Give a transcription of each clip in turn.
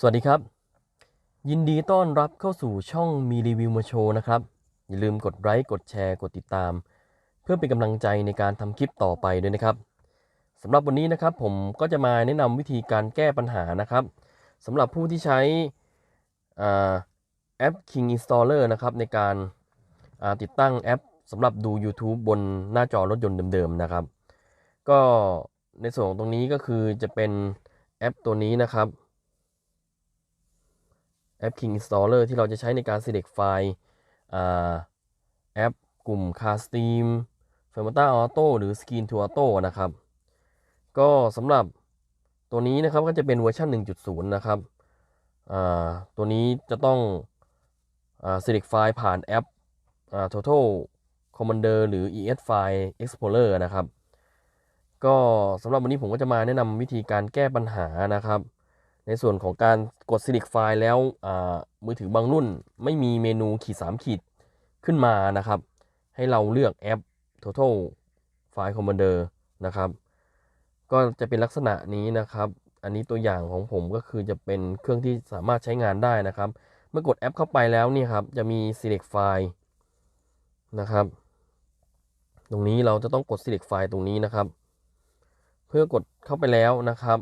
สวัสดีครับ ยินดีต้อนรับเข้าสู่ช่องมีรีวิวมาโชว์นะครับ อย่าลืมกดไลค์กดแชร์กดติดตาม เพื่อเป็นกำลังใจในการทำคลิปต่อไปด้วยนะครับสำหรับวันนี้นะครับผมก็จะมาแนะนำวิธีการแก้ปัญหานะครับสำหรับผู้ที่ใช้แอป King Installer นะครับในการาติดตั้งแอปสำหรับดู YouTube บนหน้าจอรถยนต์เดิมๆนะครับ ก็ในส่วนของตรงนี้ก็คือจะเป็นแอปตัวนี้นะครับ แอป King Installer ที่เราจะใช้ในการ select ไฟล์แอปกลุ่ม Car Steam Fermata Auto หรือ Screen to Auto นะครับ ก็สำหรับตัวนี้นะครับก็จะเป็นเวอร์ชัน1.0 นะครับตัวนี้จะต้องอ select ไฟล์ผ่านแอปอ Total Commander หรือ ES File Explorer นะครับ ก็สำหรับวันนี้ผมก็จะมาแนะนำวิธีการแก้ปัญหานะครับ ในส่วนของการกด select ไฟล์แล้วมือถือบางรุ่นไม่มีเมนูขีด 3 ขีดขึ้นมานะครับ ให้เราเลือกแอป Total File Commander นะครับ ก็จะเป็นลักษณะนี้นะครับ อันนี้ตัวอย่างของผมก็คือจะเป็นเครื่องที่สามารถใช้งานได้นะครับ เมื่อกดแอปเข้าไปแล้วนี่ครับ จะมี select ไฟล์นะครับ ตรงนี้เราจะต้องกด select ไฟล์ตรงนี้นะครับ เพื่อกดเข้าไปแล้วนะครับ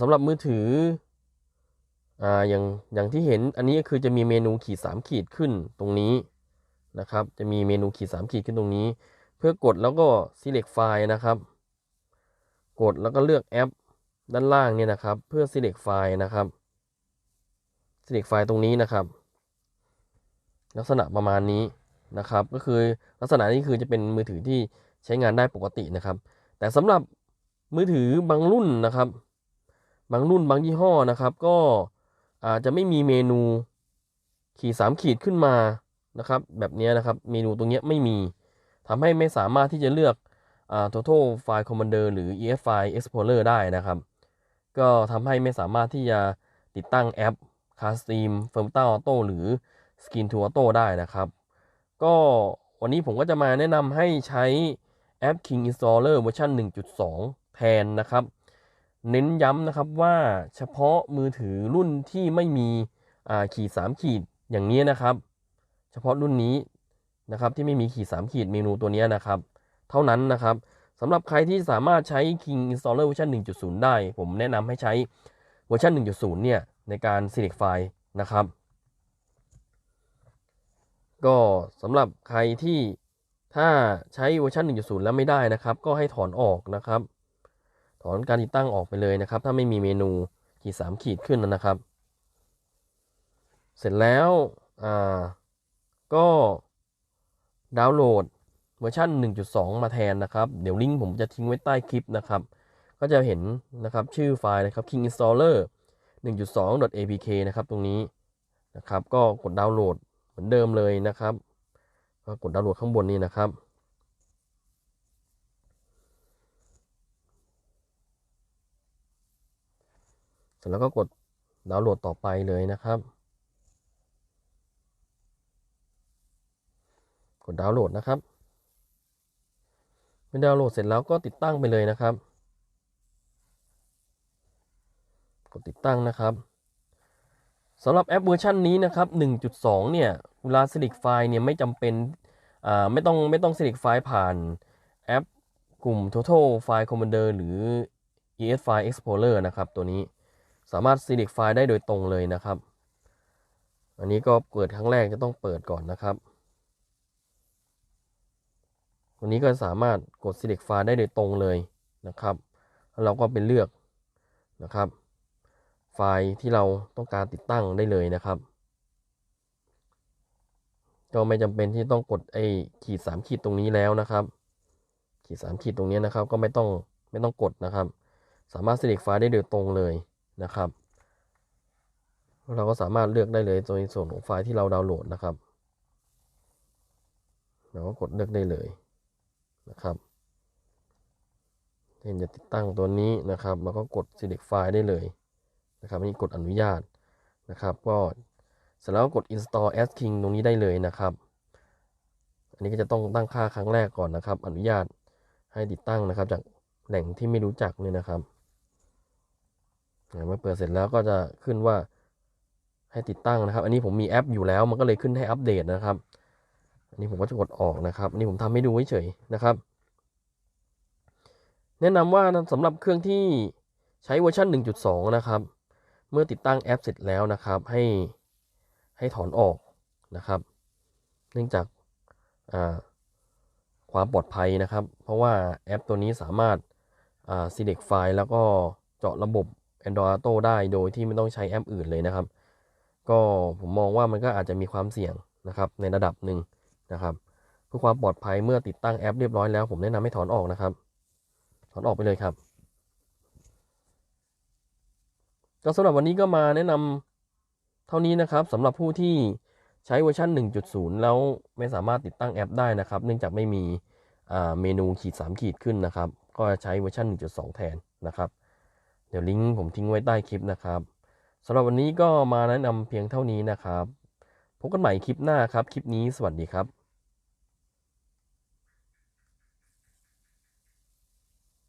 สำหรับมือถืออ่าอย่างอย่างที่เห็นอันนี้ก็คือจะมีเมนูขีด 3 ขีดขึ้นตรงนี้นะครับ จะมีเมนูขีด 3 ขีดขึ้นตรงนี้ เพื่อกดแล้วก็ select ไฟล์นะครับ กดแล้วก็เลือกแอปด้านล่างเนี่ยนะครับ เพื่อ select ไฟล์นะครับ select ไฟล์ตรงนี้นะครับ ลักษณะประมาณนี้นะครับ ก็คือลักษณะนี้คือจะเป็นมือถือที่ใช้งานได้ปกตินะครับ แต่สำหรับมือถือบางรุ่นนะครับ บางรุ่นบางยี่ห้อนะครับ ก็อาจจะไม่มีเมนูขีดสามขีดขึ้นมานะครับ แบบนี้นะครับ เมนูตรงนี้ไม่มีทำให้ไม่สามารถที่จะเลือกอ total file commander หรือ EF file explorer ได้นะครับ ก็ทำให้ไม่สามารถที่จะติดตั้งแอป Carstream Firmata Auto หรือ Skin to Auto ได้นะครับ ก็วันนี้ผมก็จะมาแนะนำให้ใช้แอป King Installer เวอร์ชัน1.2 แทนนะครับ เน้นย้ำนะครับว่าเฉพาะมือถือรุ่นที่ไม่มีขีด 3 ขีดอย่างนี้นะครับ เฉพาะรุ่นนี้นะครับที่ไม่มีขีด 3 ขีดเมนูตัวนี้นะครับ เท่านั้นนะครับสำหรับใครที่สามารถใช้ King Installer เวอร์ชัน1.0 ได้ ผมแนะนำให้ใช้เวอร์ชัน1.0 เนี่ย ในการ select ไฟล์นะครับ ก็สำหรับใครที่ถ้าใช้เวอร์ชัน1.0 แล้วไม่ได้นะครับ ก็ให้ถอนออกนะครับ อนการติดตั้งออกไปเลยนะครับ ถ้าไม่มีเมนูขีด3ขีดขึ้นนะครับ เสร็จแล้วอ่าก็ดาวน์โหลดเวอร์ชัน1.2 มาแทนนะครับ เดี๋ยวลิงก์ผมจะทิ้งไว้ใต้คลิปนะครับ ก็จะเห็นนะครับชื่อไฟล์นะครับ King Installer 1.2.apk นะครับตรงนี้นะครับ ก็กดดาวน์โหลดเหมือนเดิมเลยนะครับ ก็กดดาวน์โหลดข้างบนนี้นะครับ เสร็จแล้วก็กดดาวน์โหลดต่อไปเลยนะครับ กดดาวน์โหลดนะครับเมื่อดาวน์โหลดเสร็จแล้วก็ติดตั้งไปเลยนะครับ กดติดตั้งนะครับสำหรับแอปเวอร์ชันนี้นะครับ 1.2 เนี่ยเวลา select ไฟล์เนี่ยไม่จำเป็นอ่าไม่ต้องไม่ต้อง select ไฟล์ผ่านแอปกลุ่ม total file commander หรือ ES file explorer นะครับตัวนี้ สามารถ select ไฟล์ได้โดยตรงเลยนะครับ อันนี้ก็เปิดครั้งแรกจะต้องเปิดก่อนนะครับวันนี้ก็สามารถกด select ไฟล์ได้โดยตรงเลยนะครับแล้วเราก็ไปเลือกนะครับ ไฟล์ที่เราต้องการติดตั้งได้เลยนะครับก็ไม่จำเป็นที่ต้องกดไอ้ขีดสามขีดตรงนี้แล้วนะครับ ขีดสามขีดตรงนี้นะครับ ก็ไม่ต้องไม่ต้องกดนะครับ สามารถ select ไฟล์ได้โดยตรงเลย นะครับ เราก็สามารถเลือกได้เลยโดยส่วนของไฟล์ที่เราดาวน์โหลดนะครับ เราก็กดเลือกได้เลยนะครับเช่นจะติดตั้งตัวนี้นะครับ เราก็กด select ไฟล์ได้เลยนะครับอันนี้กดอนุญาตนะครับ ก็เสร็จแล้วกด install as king ตรงนี้ได้เลยนะครับ อันนี้ก็จะต้องตั้งค่าครั้งแรกก่อนนะครับ อนุญาตให้ติดตั้งนะครับ จากแหล่งที่ไม่รู้จักเนี่ยนะครับ เมื่อเปิดเสร็จแล้วก็จะขึ้นว่าให้ติดตั้งนะครับ อันนี้ผมมีแอปอยู่แล้ว มันก็เลยขึ้นให้อัปเดตนะครับ อันนี้ผมก็จะกดออกนะครับอันนี้ผมทำให้ดูเฉยๆนะครับ แนะนำว่าสำหรับเครื่องที่ใช้เวอร์ชัน1.2 นะครับ เมื่อติดตั้งแอปเสร็จแล้วนะครับ ให้ให้ถอนออกนะครับ เนื่องจากาความปลอดภัยนะครับ เพราะว่าแอปตัวนี้สามารถอ่า select ไฟล์แล้วก็เจาะระบบ Android Auto ได้โดยที่ไม่ต้องใช้แอปอื่นเลยนะครับ ก็ผมมองว่ามันก็อาจจะมีความเสี่ยงนะครับในระดับหนึ่งนะครับ เพื่อความปลอดภัยเมื่อติดตั้งแอปเรียบร้อยแล้ว ผมแนะนำให้ถอนออกนะครับ ถอนออกไปเลยครับ ก็สำหรับวันนี้ก็มาแนะนำเท่านี้นะครับสำหรับผู้ที่ใช้เวอร์ชัน1.0 แล้วไม่สามารถติดตั้งแอปได้นะครับ เนื่องจากไม่มีเมนูขีด 3 ขีดขึ้นนะครับ ก็ใช้เวอร์ชัน1.2 แทนนะครับ เดี๋ยวลิงก์ผมทิ้งไว้ใต้คลิปนะครับสำหรับวันนี้ก็มาแนะนำเพียงเท่านี้นะครับ พบกันใหม่คลิปหน้าครับ คลิปนี้สวัสดีครับ